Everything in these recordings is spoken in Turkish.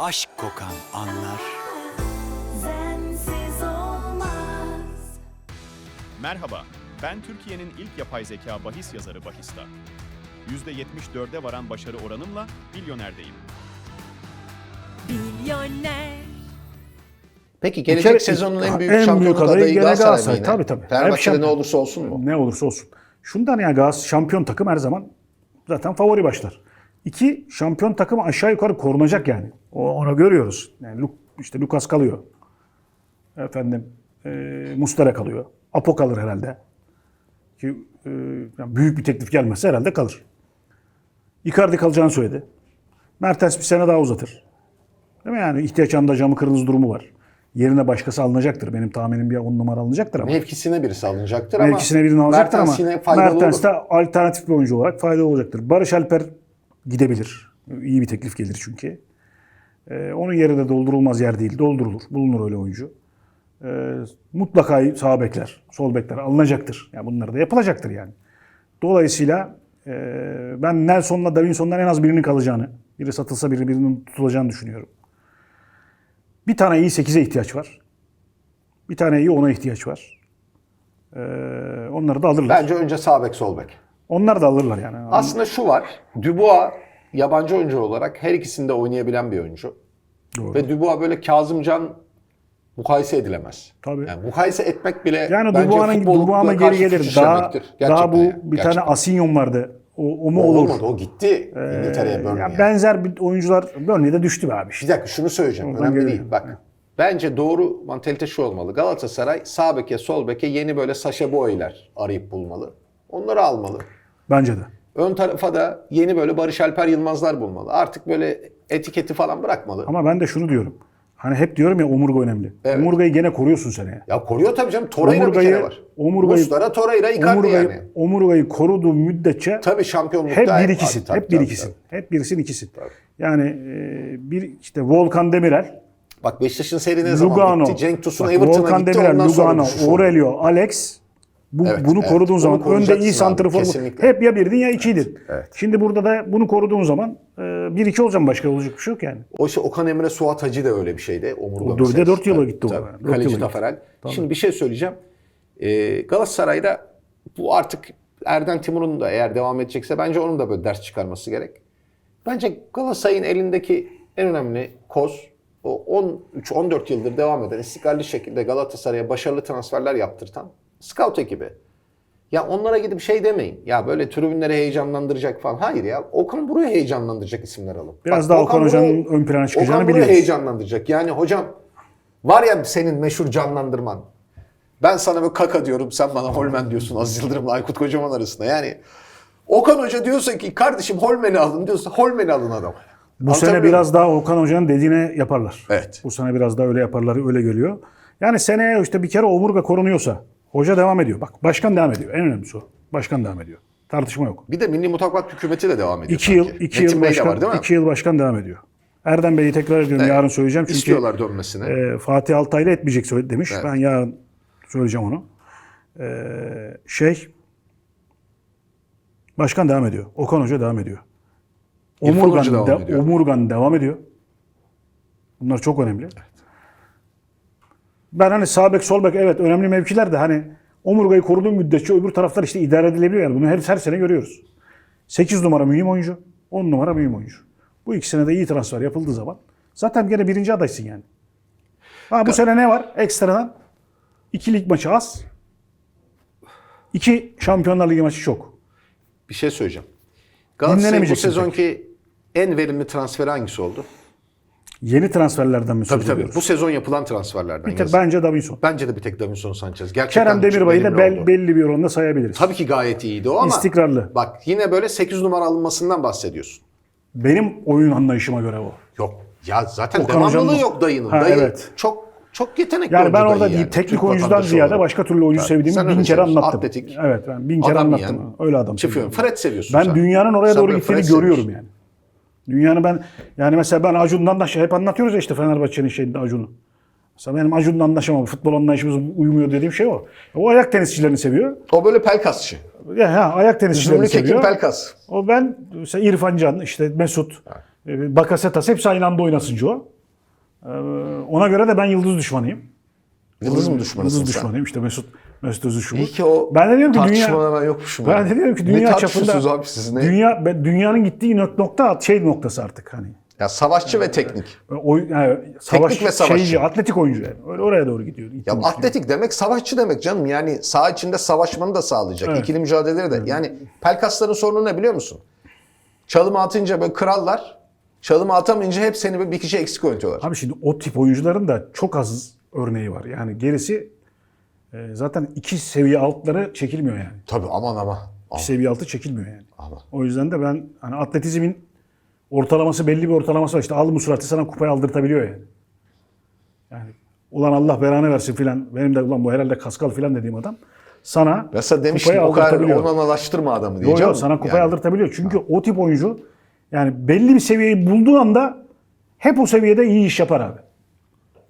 aşk kokan anlar. Sensiz olmaz. Merhaba, ben Türkiye'nin ilk yapay zeka bahis yazarı Bahista. %74'e varan başarı oranımla milyonerdeyim. Milyoner. Peki gelecek kere- sezonun en büyük en büyük adayı adayı gene Galatasaray, Galatasaray. yine? Tabii, tabii. Fenerbahçe'de ne olursa olsun mu? Ne olursa olsun. Şundan ya Galatasaray şampiyon takım her zaman zaten favori başlar. İki, şampiyon takım aşağı yukarı korunacak yani. O, onu görüyoruz. Yani işte Lucas kalıyor. Efendim e, Mustara kalıyor. Apo kalır herhalde. Ki e, yani büyük bir teklif gelmezse herhalde kalır. Icardi kalacağını söyledi. Mertens bir sene daha uzatır. Değil mi yani ihtiyaç anda camı kırmızı durumu var. Yerine başkası alınacaktır. Benim tahminim bir 10 numara alınacaktır ama. Mevkisine birisi alınacaktır ama Mevkisine birini alacaktır ama Mertens faydalı Mertens de alternatif bir oyuncu olarak faydalı olacaktır. Barış Alper gidebilir. İyi bir teklif gelir çünkü. Ee, onun yeri de doldurulmaz yer değil. Doldurulur. Bulunur öyle oyuncu. Ee, mutlaka sağ bekler, sol bekler alınacaktır. Yani bunlar da yapılacaktır yani. Dolayısıyla e, ben Nelson'la Davinson'dan en az birinin kalacağını, biri satılsa biri birinin tutulacağını düşünüyorum. Bir tane iyi 8'e ihtiyaç var. Bir tane iyi 10'a ihtiyaç var. Ee, onları da alırlar. Bence önce sağ bek sol bek. Onlar da alırlar yani. Aslında şu var. Dubois yabancı oyuncu olarak her ikisinde oynayabilen bir oyuncu. Doğru. Ve Dubois böyle Kazımcan mukayese edilemez. Tabii. Yani mukayese etmek bile Yani bence Dubois'a geri gelir. Daha, daha bu yani, bir tane gerçekten. Asinyon vardı. O, o mu O olur? olmadı. O gitti İngiltere'ye Ee, Burnley'e. ya benzer bir oyuncular Burnley'de düştü be abi. Bir dakika şunu söyleyeceğim. Oradan Önemli geliyor. değil. Bak. Bence doğru mantalite şu olmalı. Galatasaray sağ beke sol beke yeni böyle Saşa Boy'ler arayıp bulmalı. Onları almalı. Bence de. Ön tarafa da yeni böyle Barış Alper Yılmazlar bulmalı. Artık böyle etiketi falan bırakmalı. Ama ben de şunu diyorum. Hani hep diyorum ya omurga önemli. Evet. Omurgayı gene koruyorsun seneye. Ya koruyor tabii canım. Torreira bir kere var. omurgayı, Muslera, Torreira, Icardi omurgayı, yani. omurgayı koruduğu müddetçe Tabii şampiyonlukta. hep bir Tabii, ikisin. tabii, hep bir tabii, ikisin. tabii. Hep birisin ikisin. Yani e, bir işte Volkan Demirel, Bak Beşiktaş'ın seri ne zaman bitti? Cenk Tosun Everton'a Volkan gitti. Demirel, ondan sonra Lugano, oldu. Aurelio, Alex bu, Evet, bunu evet. koruduğun Bunu zaman önde iyi santrfor hep ya birdin ya ikiydin. Evet. Şimdi burada da bunu koruduğun zaman e, bir iki olacağım başka olacak bir şey yok yani. O işte Okan Emre Suat Hacı da öyle bir şeydi. Omurga O dörde dört yıla Tabii, gitti o tabii. yani. Kaleci. Taferel. Şimdi bir şey söyleyeceğim. Ee, Galatasaray'da bu artık Erden Timur'un da eğer devam edecekse bence onun da böyle ders çıkarması gerek. Bence Galatasaray'ın elindeki en önemli koz o 13-14 yıldır devam eden istikrarlı şekilde Galatasaray'a başarılı transferler yaptırtan scout ekibi. Ya onlara gidip şey demeyin. Ya böyle tribünleri heyecanlandıracak falan. Hayır ya. Okan buraya heyecanlandıracak isimler alın. Biraz daha Okan Hoca'nın ön plana çıkacağını Okan biliyoruz. heyecanlandıracak. Yani hocam var ya senin meşhur canlandırman. Ben sana böyle kaka diyorum, sen bana Holmen diyorsun Aziz Yıldırım'la Aykut Kocaman arasında. Yani Okan Hoca diyorsa ki kardeşim Holmen'i alın diyorsa Holmen'i alın adam. Bu sene biraz daha Okan Hoca'nın dediğine yaparlar. Evet. Bu sene biraz daha öyle yaparlar, öyle geliyor. Yani seneye işte bir kere omurga korunuyorsa hoca devam ediyor. Bak başkan devam ediyor. En önemlisi o. Başkan devam ediyor. Tartışma yok. Bir de Milli Mutabakat Hükümeti de devam ediyor. İki yıl, sanki. iki Metin yıl Bey de başkan, var değil mi? iki yıl başkan devam ediyor. Erdem Bey'i tekrar ediyorum yarın söyleyeceğim. Çünkü İstiyorlar dönmesini. e, Fatih Altaylı etmeyecek söyle- demiş. Evet. Ben yarın söyleyeceğim onu. E, şey başkan devam ediyor. Okan Hoca devam ediyor. İrfan Hoca Omurgan, devam de- ediyor. Omurgan devam ediyor. Bunlar çok önemli. Ben hani sağ bek, sol bek evet önemli mevkiler de hani omurgayı koruduğun müddetçe öbür taraflar işte idare edilebiliyor. Yani bunu her, her sene görüyoruz. 8 numara mühim oyuncu, 10 numara mühim oyuncu. Bu ikisine de iyi transfer yapıldığı zaman zaten gene birinci adaysın yani. Ha, bu sene ne var ekstradan? İki lig maçı az. İki Şampiyonlar Ligi maçı çok. Bir şey söyleyeceğim. Galatasaray'ın bu sezonki en verimli transferi hangisi oldu? Yeni transferlerden mi söz Tabii tabii. ediyoruz? Bu sezon yapılan transferlerden. Bir tek yazın. bence Davinson. Bence de bir tek Davinson Sanchez. Gerçekten Kerem Demirbay'ı da bel- belli bir oranda sayabiliriz. Tabii ki gayet iyiydi o ama. İstikrarlı. Bak yine böyle 8 numara alınmasından bahsediyorsun. Benim oyun anlayışıma göre o. Yok. Ya zaten Okan devamlılığı yok dayının. Ha, Dayı evet. çok çok yetenekli Yani ben orada değil, yani. teknik Türk oyuncudan ziyade olarak. başka türlü oyuncu Sen sevdiğimi bin kere anlattım. Atletik. Evet ben bin kere anlattım. yiyen. Öyle adam. Çıkıyorum. seviyorum. Fred seviyorsun Ben sen. dünyanın oraya Sen doğru gittiğini görüyorum yani. Dünyanın ben yani mesela ben Acun'dan da şey hep anlatıyoruz ya işte Fenerbahçe'nin şeyinde Acun'u. Mesela benim Acun'la anlaşamam. Futbol anlayışımız uymuyor dediğim şey o. O ayak tenisçilerini seviyor. O böyle pelkasçı. Ya ha, ayak tenisçilerini Zümrüt seviyor. pelkas. O ben mesela İrfan Can, işte Mesut. E, Bakasetas hepsi aynı anda oynasınca o. E, ona göre de ben yıldız düşmanıyım. Yıldız mı düşmanısın Yıldız sen? düşmanıyım. İşte Mesut Mesut Özil. İyi ki o Ben de diyorum ki dünya yokmuşum. ben yani. de diyorum ki Ne dünya tartışıyorsunuz çapında abi siz ne? dünya dünyanın gittiği nok- nokta şey noktası artık hani. Ya savaşçı ve teknik. O yani savaş, ve savaşçı. şeyci, atletik oyuncu yani. Öyle oraya doğru gidiyor. Ya atletik demek savaşçı demek canım. Yani saha içinde savaşmanı da sağlayacak. Evet. İkili mücadeleleri de. Yani Pelkasların sorunu ne biliyor musun? Çalım atınca böyle krallar. Çalım atamayınca hep seni böyle bir kişi eksik oynatıyorlar. Abi şimdi o tip oyuncuların da çok az örneği var. Yani gerisi e, zaten iki seviye altları çekilmiyor yani. Tabii aman ama. İki seviye altı çekilmiyor yani. Ama. O yüzden de ben hani atletizmin ortalaması belli bir ortalaması var. İşte al bu suratı sana kupayı aldırtabiliyor yani. Yani ulan Allah belanı versin filan. Benim de ulan bu herhalde kaskal filan dediğim adam sana Mesela demiştim kupayı o kadar onanalaştırma adamı Yok diyeceğim. yok sana kupayı Yani. aldırtabiliyor. Çünkü o tip oyuncu yani belli bir seviyeyi bulduğu anda hep o seviyede iyi iş yapar abi.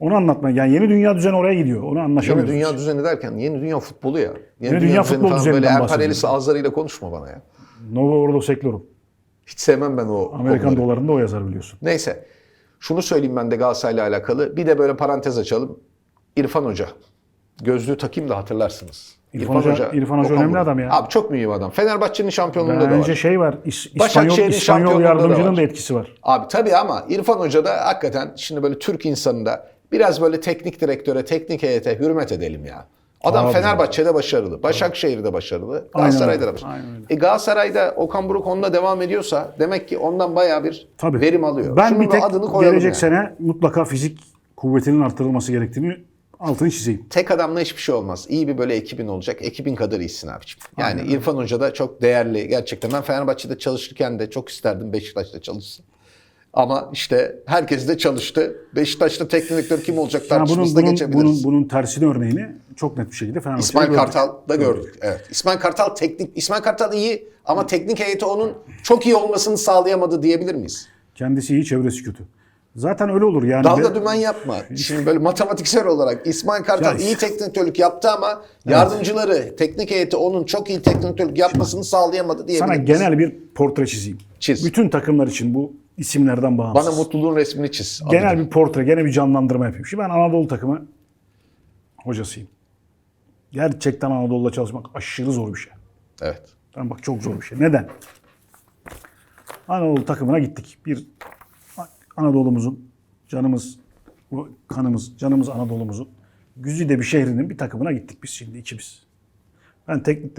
Onu anlatma. Yani yeni dünya düzeni oraya gidiyor. Onu Yeni anlaşamıyoruz. dünya düzeni derken yeni dünya futbolu ya. Yeni, dünya futbol falan düzeninden böyle emperyalist ağızlarıyla konuşma bana ya. Novo Ordo Seclorum. Hiç sevmem ben o Amerikan konuları. dolarında o yazar biliyorsun. Neyse. Şunu söyleyeyim ben de Galatasaray'la alakalı. Bir de böyle parantez açalım. İrfan Hoca. Gözlüğü takayım da hatırlarsınız. İrfan Hoca- İrfan Hoca önemli adam ya. Abi çok mühim adam. Fenerbahçe'nin şampiyonluğunda da Bence var. şey var. İs- İspanyol, İspanyol da yardımcının var. da etkisi var. Abi tabii ama İrfan Hoca da hakikaten şimdi böyle Türk insanında biraz böyle teknik direktöre, teknik heyete hürmet edelim ya. Adam Abi. Fenerbahçe'de başarılı, Başakşehir'de başarılı, Galatasaray'da da başarılı. aynen öyle. E Galatasaray'da Okan Buruk onunla devam ediyorsa demek ki ondan bayağı bir Tabii. verim alıyor. Ben Şunun bir tek adını gelecek yani. sene mutlaka fizik kuvvetinin artırılması gerektiğini altını çizeyim. Tek adamla hiçbir şey olmaz. İyi bir böyle ekibin olacak. Ekibin kadar iyisin abiciğim. Yani İrfan Hoca da çok değerli gerçekten. Ben Fenerbahçe'de çalışırken de çok isterdim Beşiktaş'ta çalışsın. Ama işte herkes de çalıştı. Beşiktaş'ta teknik direktör kim olacak tartışmasına bunun, geçebiliriz. bunun, bunun tersine örneğini çok net bir şekilde Fenerbahçe'de İsmail gördük. Kartal da gördük. Evet. İsmail Kartal teknik İsmail Kartal iyi ama teknik heyeti onun çok iyi olmasını sağlayamadı diyebilir miyiz? Kendisi iyi, çevresi kötü. Zaten öyle olur yani. Dalga dümen yapma. Şimdi böyle matematiksel olarak İsmail Kartal Ya- iyi teknik yaptı ama yardımcıları, teknik heyeti onun çok iyi teknik yapmasını sağlayamadı diyebilir Sana genel bir portre çizeyim. Çiz. Bütün takımlar için bu isimlerden bağımsız. Bana mutluluğun resmini çiz. genel Anladım. bir portre, genel bir canlandırma yapayım. Şimdi ben Anadolu takımı hocasıyım. Gerçekten Anadolu'da çalışmak aşırı zor bir şey. Evet. Tamam bak çok zor bir şey. Neden? Anadolu takımına gittik. Bir Anadolu'muzun canımız, bu kanımız, canımız Anadolu'muzun güzide bir şehrinin bir takımına gittik biz şimdi ikimiz. Ben teknik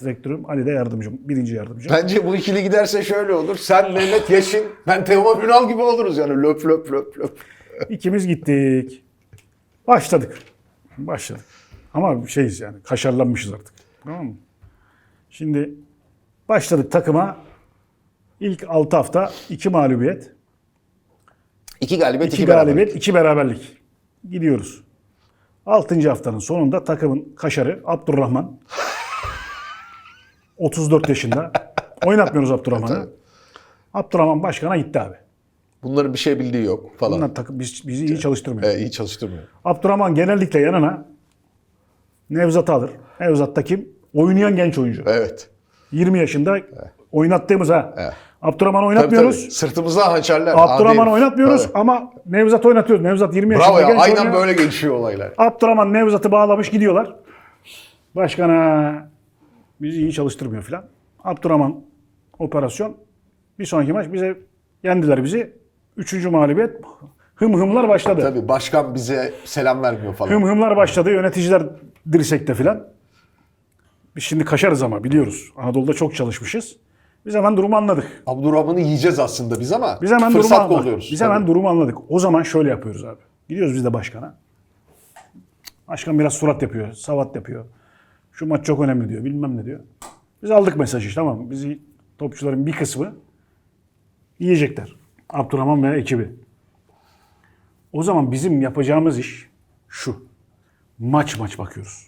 direktörüm, Ali de yardımcım, birinci yardımcım. Bence bu ikili giderse şöyle olur. Sen Mehmet Yeşin, ben Teoman Ünal gibi oluruz yani. Löp löp löp löp. İkimiz gittik. Başladık. Başladık. Ama şeyiz yani kaşarlanmışız artık. Tamam mı? Şimdi başladık takıma. İlk 6 hafta 2 mağlubiyet, İki galibiyet, 2 iki, beraberlik. galibiyet, 2 beraberlik. Gidiyoruz. 6. haftanın sonunda takımın kaşarı Abdurrahman. 34 yaşında. Oynatmıyoruz Abdurrahman'ı. Abdurrahman başkana gitti abi. Bunların bir şey bildiği yok falan. Bunlar takım biz, bizi iyi çalıştırmıyor. Ee, iyi çalıştırmıyor. Abdurrahman genellikle yanına Nevzat'ı alır. Nevzat da kim? Oynayan genç oyuncu. Evet. 20 yaşında oynattığımız ha. Evet. Abdurrahman'ı Tabii, oynatmıyoruz. tabii. Sırtımıza hançerler. Abdurrahman'ı Adi. oynatmıyoruz Tabii. ama Nevzat oynatıyoruz. Nevzat 20 yaşında Bravo ya. Aynen oynuyor. böyle gelişiyor olaylar. Abdurrahman Nevzat'ı bağlamış gidiyorlar. Başkana bizi iyi çalıştırmıyor filan. Abdurrahman operasyon. Bir sonraki maç bize yendiler bizi. Üçüncü mağlubiyet. Hım hımlar başladı. Tabii başkan bize selam vermiyor falan. Hım hımlar başladı. Yöneticiler dirsekte filan. Biz şimdi kaşarız ama biliyoruz. Anadolu'da çok çalışmışız. Biz hemen durumu anladık. Abdurrahman'ı yiyeceğiz aslında biz ama Biz hemen durumu fırsat anladık. kolluyoruz. Biz Tabii. hemen durumu anladık. O zaman şöyle yapıyoruz abi. Gidiyoruz biz de başkana. Başkan biraz surat yapıyor, savat yapıyor. Şu maç çok önemli diyor, bilmem ne diyor. Biz aldık mesajı tamam mı? Bizi topçuların bir kısmı yiyecekler. Abdurrahman ve ekibi. O zaman bizim yapacağımız iş şu. Maç maç bakıyoruz.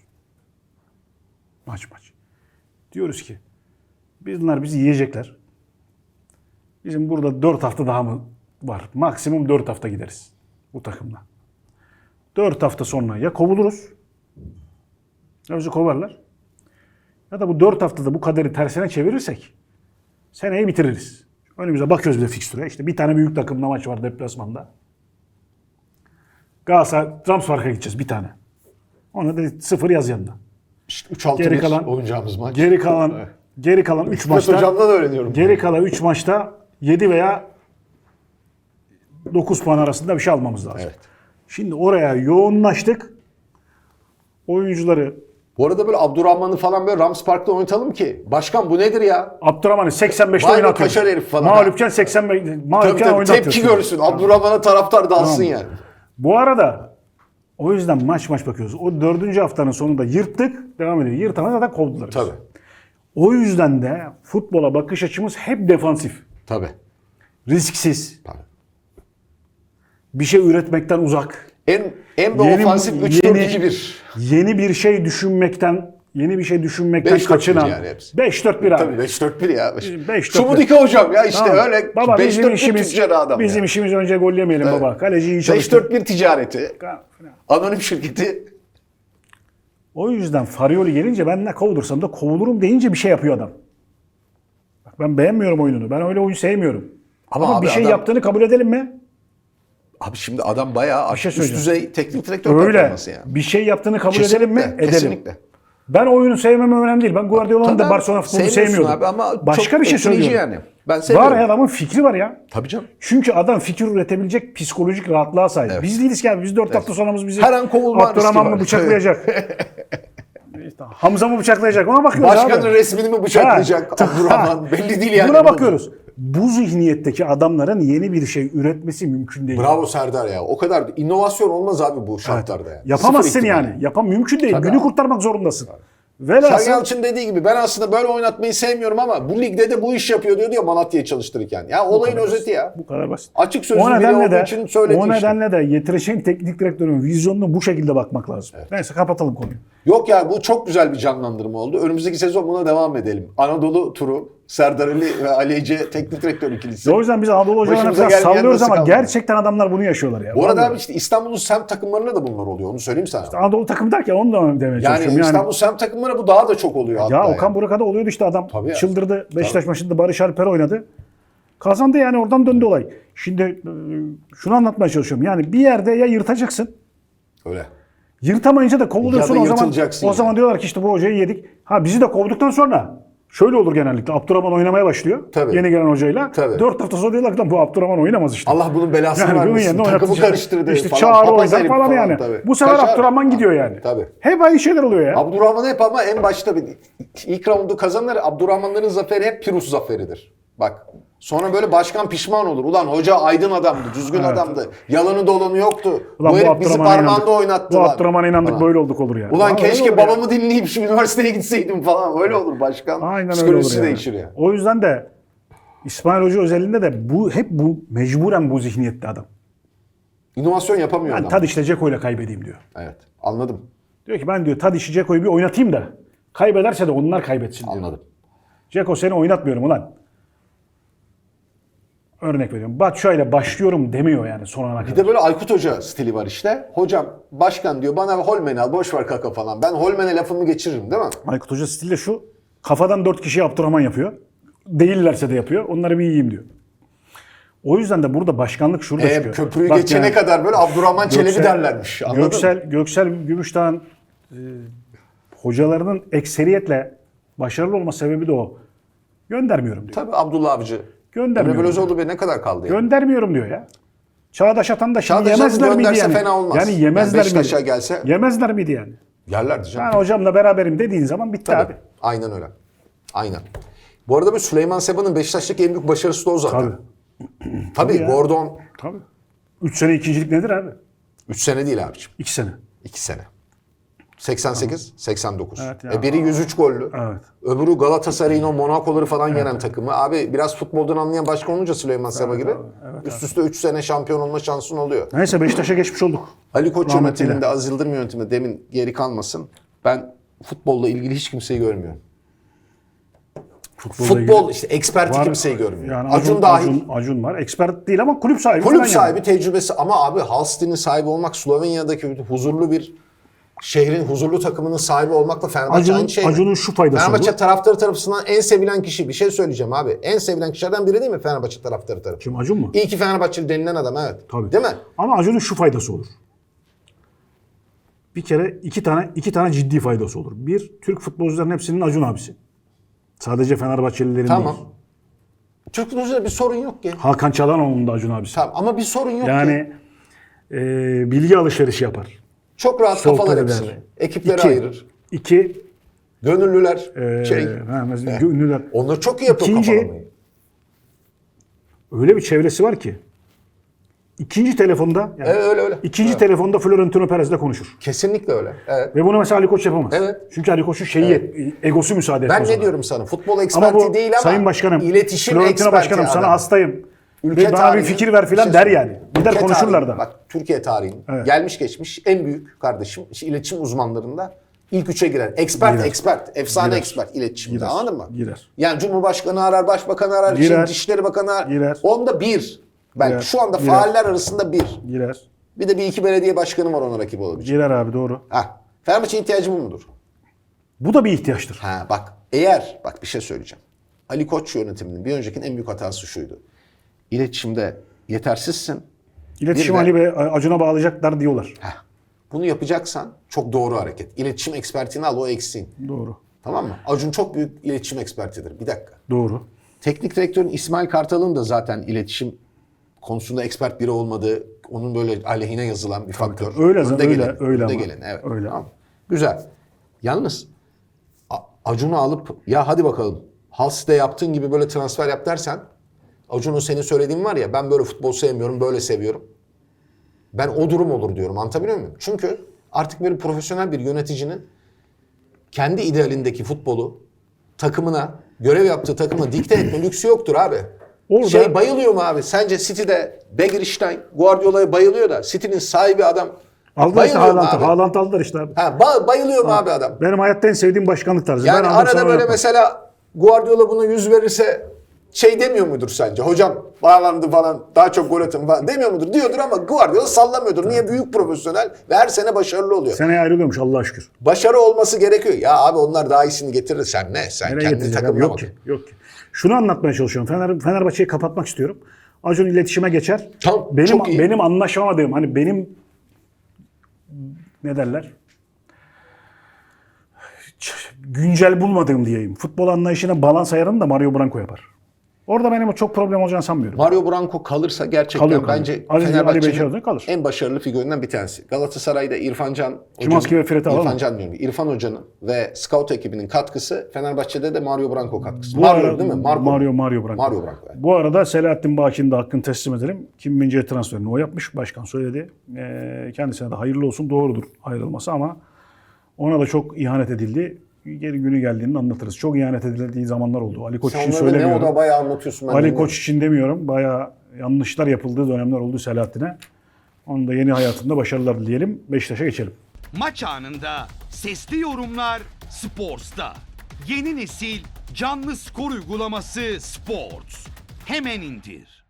Maç maç. Diyoruz ki bunlar bizi yiyecekler. Bizim burada 4 hafta daha mı var? Maksimum 4 hafta gideriz bu takımla. 4 hafta sonra ya kovuluruz ya bizi kovarlar. Ya da bu 4 haftada bu kaderi tersine çevirirsek seneyi bitiririz. Önümüze bakıyoruz bir de fikstüre. İşte bir tane büyük takımla maç var deplasmanda. Galatasaray Trabzon'a gideceğiz bir tane. Ona da sıfır yaz yanına. İşte 3-6 Geri kalan- oynayacağımız maç. Geri kalan geri kalan 3 Fikret maçta hocamdan öğreniyorum. geri kalan 3 maçta 7 veya 9 puan arasında bir şey almamız lazım. Evet. Şimdi oraya yoğunlaştık. Oyuncuları Bu arada böyle Abdurrahman'ı falan böyle Rams Park'ta oynatalım ki. Başkan bu nedir ya? Abdurrahman'ı 85'te Vay be oynatıyoruz. kaşar herif falan Mağlupken 85 Tabii mağlupken tabii oynatıyoruz. tepki görsün. Abdurrahman'a taraftar dalsın Tamam. yani. Bu arada o yüzden maç maç bakıyoruz. O dördüncü haftanın sonunda yırttık. Devam ediyor. Yırtana da kovdular. Tabii. O yüzden de futbola bakış açımız hep defansif. Tabii. Risksiz. Tabii. Bir şey üretmekten uzak. En en de Yeni- ofansif yeni- 3-4-2-1. Yeni bir şey düşünmekten yeni bir şey düşünmekten 5-4-1 kaçınan. yani hepsi. 5-4-1 abi. Tabii 5-4-1 ya. 5-4-1. Şumudiki hocam ya işte Tamam. öyle Baba bizim 5-4-1 işimiz, tüccarı adam bizim ya. işimiz önce gol yemeyelim baba. Kaleci iyi çalıştı. 5-4-1 ticareti. Anonim şirketi. O yüzden Farioli gelince ben ne kovdursam da kovulurum deyince bir şey yapıyor adam. Bak ben beğenmiyorum oyununu. Ben öyle oyun sevmiyorum. Ama Ama, abi bir şey adam- yaptığını kabul edelim mi? Abi şimdi adam bayağı şey üst söyleyeceğim. düzey teknik direktör Öyle. performansı yani. Bir şey yaptığını kabul edelim mi? Edelim. Kesinlikle. Ben oyunu sevmem önemli değil. Ben Guardiola'nın da Barcelona futbolunu sevmiyordum. Abi ama Başka bir şey söylüyorum. yani. Ben seviyorum. Var ya adamın fikri var ya. Tabii canım. Çünkü adam fikir üretebilecek psikolojik rahatlığa sahip. Biz değiliz ki abi. Biz 4 hafta sonramız bizi Her an kovulma Abdurrahman mı bıçaklayacak? İşte Hamza mı bıçaklayacak? Ona bakıyoruz Başkanın abi. resmini mi bıçaklayacak. Abdurrahman? Belli değil yani. Buna bakıyoruz. Bu zihniyetteki adamların yeni bir şey üretmesi mümkün değil. Bravo Serdar ya. O kadar inovasyon olmaz abi bu şartlarda yani. Yapamazsın Sıfır yani. Yapam mümkün değil. Tabii Günü abi. kurtarmak zorundasın. Sergen Velhasıl Yalçın dediği gibi ben aslında böyle oynatmayı sevmiyorum ama bu ligde de bu iş yapıyor diyordu ya Malatya'yı çalıştırırken. Ya olayın özeti ya. bu kadar basit. Açık sözlü O nedenle de, için söylediği o işte. nedenle de getireceğin teknik direktörün vizyonuna bu şekilde bakmak lazım. Neyse kapatalım konuyu. Yok ya bu çok güzel bir canlandırma oldu. Önümüzdeki sezon buna devam edelim. Anadolu turu Serdar Ali ve Ali Ece teknik direktör ikilisi. O yüzden biz Anadolu hocalarına Başımıza gelmeyen sallıyoruz nasıl ama kaldı? gerçekten adamlar bunu yaşıyorlar ya. Bu arada Vallahi. abi işte İstanbul'un semt takımlarında da bunlar oluyor. Onu söyleyeyim sana. Anadolu takımı derken onu da demeye yani çalışıyorum. Yani, İstanbul semt takımları bu daha da çok oluyor hatta. ya yani. Okan Burak'a oluyordu işte adam Tabii ya. çıldırdı. Beşiktaş maçında Barış Alper oynadı. Kazandı yani oradan döndü olay. Şimdi e, şunu anlatmaya çalışıyorum. Yani bir yerde ya yırtacaksın Öyle. Yırtamayınca da kovuluyorsun Ya da o zaman. yırtılacaksın O zaman diyorlar ki işte bu hocayı yedik. Ha bizi de kovduktan sonra şöyle olur genellikle. Abdurrahman oynamaya başlıyor. Tabii. Yeni gelen hocayla. Tabii. Dört hafta sonra diyorlar ki lan bu Abdurrahman oynamaz işte. Allah bunun belasını Yani bunun vermesin. yerine Takımı karıştırdı İşte falan. Çağrı oynar herif falan, yani. tabii. Bu sefer Kaçar. Abdurrahman gidiyor yani. Tabii. Hep aynı şeyler oluyor ya. Abdurrahman hep ama en başta bir ilk roundu kazanır. Abdurrahmanların zaferi hep Pirus zaferidir. Bak sonra böyle başkan pişman olur. Ulan hoca aydın adamdı, düzgün adamdı. Yalanı dolanı yoktu. Ulan bu herif bizi parmağında inandık. oynattı Bu. Abdurrahman'a inandık Falan. böyle olduk olur yani. Ulan Ha, öyle keşke olur ya. babamı dinleyip şu üniversiteye gitseydim falan. Öyle olur başkan. Aynen öyle olur Psikolojisi yani. değişir ya. O yüzden de İsmail Hoca özelinde de bu hep bu mecburen bu zihniyette adam. İnovasyon yapamıyor Ben adam. Tadiş'le Ceko'yla kaybedeyim diyor. Evet anladım. Diyor ki ben diyor Tadiş'i Ceko'yu bir oynatayım da kaybederse de onlar kaybetsin diyor. Anladım. Ceko seni oynatmıyorum ulan. Örnek veriyorum. Batshuayi'yle başlıyorum demiyor yani son ana Bir kadar. de böyle Aykut Hoca stili var işte. Hocam başkan diyor bana Holmen'i al boş ver kaka falan. Ben Holmen'e lafımı geçiririm değil mi? Aykut Hoca stili de şu. Kafadan dört kişi Abdurrahman yapıyor. Değillerse de yapıyor. Onları bir yiyeyim diyor. O yüzden de burada başkanlık şurada E, çıkıyor. köprüyü Bak geçene yani kadar böyle Abdurrahman Çelebi Göksel- derlermiş. Anladın mı? Göksel, Göksel Gümüşdağ'ın e, hocalarının ekseriyetle başarılı olma sebebi de o. Göndermiyorum diyor. Tabii Abdullah Avcı. Göndermiyorum. Emre Belözoğlu Bey ne kadar kaldı yani? Göndermiyorum diyor ya. Çağdaş Atan da şimdi Çağdaş yemezler miydi yani? fena olmaz. Yani Yani yemezler Beşiktaş'a miydi? gelse- Yemezler miydi yani? Yerlerdi canım. Ben hocamla beraberim dediğin zaman bitti Tabii. abi. Aynen öyle. Aynen. Bu arada bu Süleyman Seba'nın Beşiktaş'taki en büyük başarısı da o zaten. Tabii. Tabii, ya. Gordon Tabii. 3 sene ikincilik nedir abi? 3 sene değil abiciğim. 2 sene. 2 sene. 88, 89. Evet ya. e biri 103 gollü. Evet. Öbürü Galatasaray'ın o Monaco'ları falan yenen takımı. Abi biraz futboldan anlayan başkan olunca Süleyman Seba gibi üst üste 3 sene şampiyon olma şansın oluyor. Neyse Beşiktaş'a geçmiş olduk. Ali Koç Rahmetiyle. yönetiminde, Aziz Yıldırım yönetiminde demin geri kalmasın. Ben futbolla ilgili hiç kimseyi görmüyorum. Futbolla Futbol ilgili. işte eksperti Var. kimseyi görmüyor. Yani Acun, Acun, dahil. Acun, Acun var. Expert değil ama kulüp sahibi. Kulüp sahibi Yani. tecrübesi ama abi Halstead'in sahibi olmak Slovenya'daki huzurlu bir şehrin huzurlu takımının sahibi olmakla Fenerbahçe aynı şey mi? Acun'un şu faydası Fenerbahçe olur. taraftarı tarafından en sevilen kişi. Bir şey söyleyeceğim abi. En sevilen kişilerden biri değil mi Fenerbahçe taraftarı tarafından? Kim Acun mu? İyi ki Fenerbahçeli denilen adam evet. Tabii. Değil mi? Ama Acun'un şu faydası olur. Bir kere iki tane iki tane ciddi faydası olur. Bir, Türk futbolcuların hepsinin Acun abisi. Sadece Fenerbahçelilerin Tamam. değil. Türk futbolcuda bir sorun yok ki. Hakan Çalhanoğlu'nun da Acun abisi. Tamam ama bir sorun yok ki. Yani e, bilgi alışverişi yapar. Çok rahat sohbet kafalar hepsini. Ekiplere İki, ayırır. iki Gönüllüler. e, şey. ha, mesela ünlüler. Onları çok iyi yapıyor İkinci- kafalamayı. Öyle bir çevresi var ki. İkinci telefonda yani Evet öyle öyle. ikinci telefonda Florentino Perez'le konuşur. Kesinlikle öyle. Evet. Ve bunu mesela Ali Koç yapamaz. Evet. Çünkü Ali Koç'un şeyi egosu müsaade etmez Ben ne ona. diyorum sana? Futbol Ama eksperti bu değil ama Sayın Başkanım, iletişim Florentino eksperti Başkanım sana adam. hastayım. Ülke Ve bana bir fikir ver filan Bir şey der söyleyeyim. Gider konuşurlar da. Bak Türkiye tarihinin Evet. gelmiş geçmiş en büyük kardeşim işte iletişim uzmanlarında ilk üçe girer. Expert, Girer. expert, efsane Girer. expert iletişimde Girer. anladın mı? Girer. Yani Cumhurbaşkanı arar, Başbakanı arar, Girer. şimdi Dışişleri Bakanı arar. Girer. Onda bir. Belki Girer. şu anda Girer. faaller arasında bir. Girer. Bir de bir iki belediye başkanı var ona rakip olabilecek. Girer abi doğru. Ha. Fenerbahçe ihtiyacı bu mudur? Bu da bir ihtiyaçtır. Ha bak eğer bak bir şey söyleyeceğim. Ali Koç yönetiminin bir öncekinin en büyük hatası şuydu. İletişimde yetersizsin. İletişim Ali ve Acun'a bağlayacaklar diyorlar. Heh. Bunu yapacaksan çok doğru hareket. İletişim ekspertini al o eksiğin. Doğru. Tamam mı? Acun çok büyük iletişim ekspertidir. Bir dakika. Doğru. Teknik direktörün İsmail Kartal'ın da zaten iletişim konusunda expert biri olmadığı, onun böyle aleyhine yazılan bir faktör. Öyle Önde öyle, gelen, öyle önde ama. gelen, evet. Öyle. Tamam. Güzel. Yalnız Acun'u alıp ya hadi bakalım Hals'te yaptığın gibi böyle transfer yap dersen Acun'un senin söylediğin var ya ben böyle futbol sevmiyorum böyle seviyorum. Ben o durum olur diyorum anlatabiliyor muyum? Çünkü artık böyle profesyonel bir yöneticinin kendi idealindeki futbolu takımına, görev yaptığı takımına dikte etme lüksü yoktur abi. Orada- Şey bayılıyor mu abi? Sence City'de Begiristain Guardiola'ya bayılıyor da City'nin sahibi adam Aldılar işte Haaland'ı. Haaland aldılar işte abi. Ha, ba- bayılıyor mu abi adam? Benim hayatta en sevdiğim başkanlık tarzı. Yani ben arada böyle mesela Guardiola buna yüz verirse şey demiyor mudur sence? Hocam bağlandı falan daha çok gol atın falan demiyor mudur? Diyordur ama Guardiola sallamıyordur. Niye? Büyük profesyonel ve her sene başarılı oluyor. Seneye ayrılıyormuş Allah'a şükür. Başarı olması gerekiyor. Ya abi onlar daha iyisini getirir sen ne? Sen Nereye kendi takımına Yok bak. ki. Yok ki. Şunu anlatmaya çalışıyorum. Fener, Fenerbahçe'yi kapatmak istiyorum. Acun iletişime geçer. Tamam, benim çok iyi. benim anlaşamadığım hani benim ne derler? Güncel bulmadığım diyeyim. Futbol anlayışına balans ayarını da Mario Branco yapar. Orada benim çok problem olacağını sanmıyorum. Mario Branco kalırsa gerçekten Kalıyor, kalıyor. bence Ali Fenerbahçe'nin kalır. en başarılı figüründen bir tanesi. Galatasaray'da İrfan Can Szymanski ve Fred'i alalım. İrfan Can diyorum. İrfan Hoca'nın ve scout ekibinin katkısı Fenerbahçe'de de Mario Branco katkısı. Bu Mario ara- değil mi? Marco. Mario Mario Branco. Mario Branco. yani. Bu arada Selahattin Baki'nin de hakkını teslim edelim. Kim Mince'ye transferini o yapmış. Başkan söyledi. Ee, kendisine de hayırlı olsun. Doğrudur ayrılması ama ona da çok ihanet edildi. Geri günü geldiğinde anlatırız. Çok ihanet edildiği zamanlar oldu. Ali Koç Sen için onları ne söylemiyorum. oda bayağı anlatıyorsun. Ben Ali dinliyorum. Koç için demiyorum. Bayağı yanlışlar yapıldığı dönemler oldu Selahattin'e. Onun da yeni hayatında başarılar dileyelim. Beşiktaş'a geçelim. Maç anında sesli yorumlar Sports'ta. Yeni nesil canlı skor uygulaması Sports. Hemen indir.